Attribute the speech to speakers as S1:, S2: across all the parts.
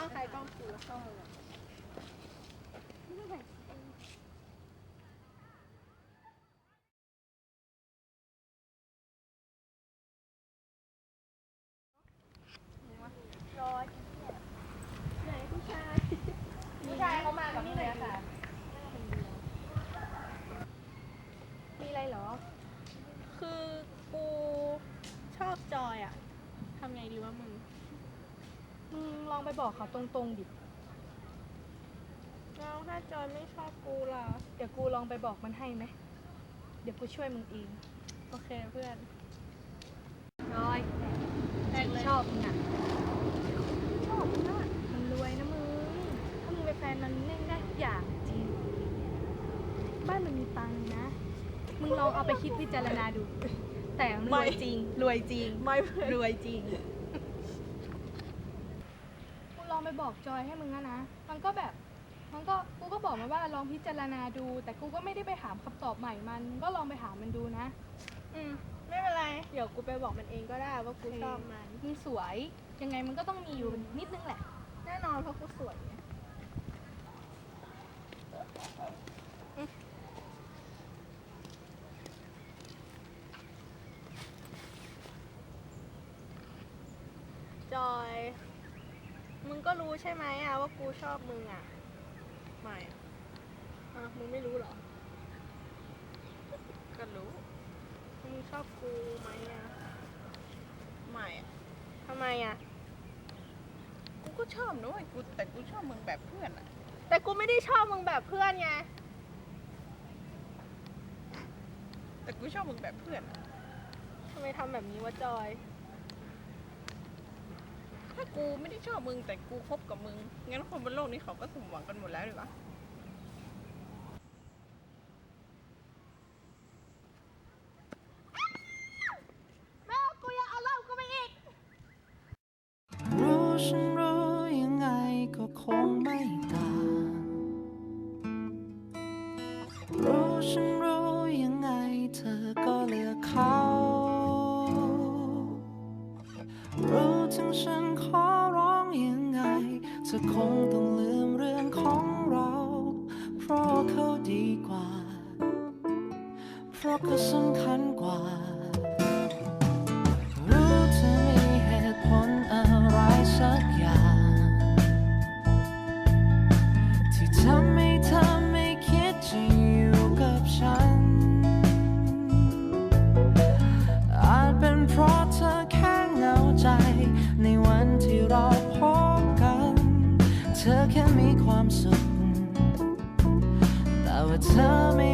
S1: ล้อง
S2: ใครกล้องกูกล้องเรา
S1: องไปบอกเขาตรงๆดิ
S2: แล้วถ้าจอยไม่ชอบกูล่ะ
S1: เดี๋ยวกูลองไปบอกมันให้ไหม เดี๋ยวกูช่วยมึงเอง
S2: โอเคเพื่อน
S1: ร้อย
S2: แรกเลย
S1: ชอบมึงอะชอบมึงอะมันรวยนะมึง ถ้ามึงเป็นแฟนมันเล่นได้ทุกอย่างจริง บ้านมันมีตังค์นะ มึงลองเอาไปคิดพิจารณาดู แต่มันรวยจริง รวยจริง
S2: ไม่เพื่อน
S1: รวยจริงกูลองไป บอกจอยให้มึงนะนะ มันก็แบบ มันก็กูก็บอกมันว่าลองพิจารณาดู แต่กูก็ไม่ได้ไปถามคำตอบใหม่มัน ก็ลองไปถามมันดูนะ
S2: อืม ไม่เป็นไร เดี๋ยวกูไปบอกมันเองก็ได้ว่ากูชอบมัน
S1: มึงสวย ยังไงมันก็ต้องมีอยู่นิดนึงแหละ
S2: แน่นอนเพราะกูสวยไงอืมจอย มึงก็รู้ใช่ไหมอะว่ากูชอบมึงอะไม่อะอะมึงไม่รู้เหรอ
S3: ก็รู้
S2: มึงชอบกูไหมอะ
S3: ไม่อะ
S2: ทำไมอะ
S3: กูก็ชอบนะเว้ยกูแต่กูชอบมึงแบบเพื่อนอะ
S2: แต่กูไม่ได้ชอบมึงแบบเพื่อนไง
S3: แต่กูชอบมึงแบบเพื่อนอะ
S2: ทำไมทำแบบนี้วะจอย
S3: ถ้ากูไม่ได้ชอบมึงแต่กูคบกับมึง งั้นคนบนโลกนี้เขาก็สมหวังกันหมดแล้วดีวะ
S2: แม่กูยังเอาเหล้ากูไปอีก
S4: รู้ฉันรู้ยังไงก็คงไม่ต่างรู้ฉันรู้ยังไงเธอก็เลือกเขา รู้ถึงฉัน ธอคงต้องลืมเรื่องของเรา เพราะเขาดีกว่า เพราะเขาสำคัญ เธอแค่มีความสุขแต่ว่าเธอไม่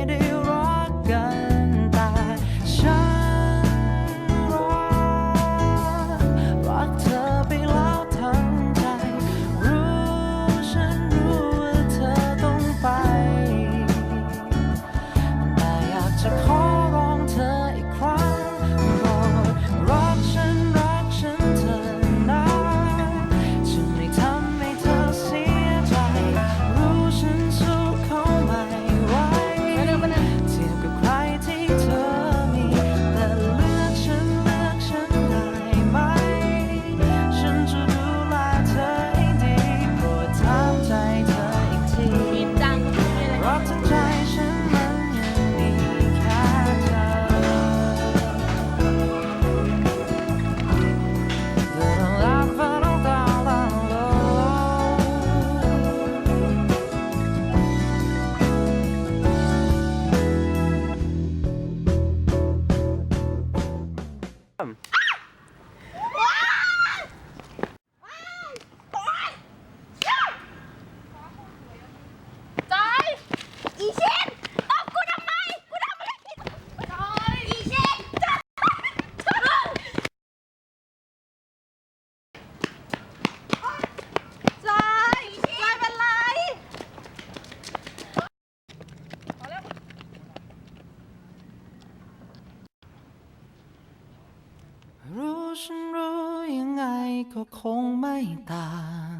S4: ก็คงไม่ต่าง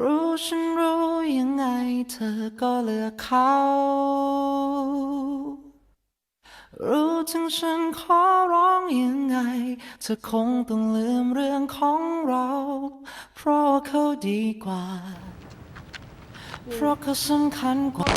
S4: รู้ฉันรู้ยังไงเธอก็เลือกเขา รู้ถึงฉันขอร้องยังไง เธอคงต้องลืมเรื่องของเรา เพราะว่าเขาดีกว่า เพราะเขาสำคัญกว่า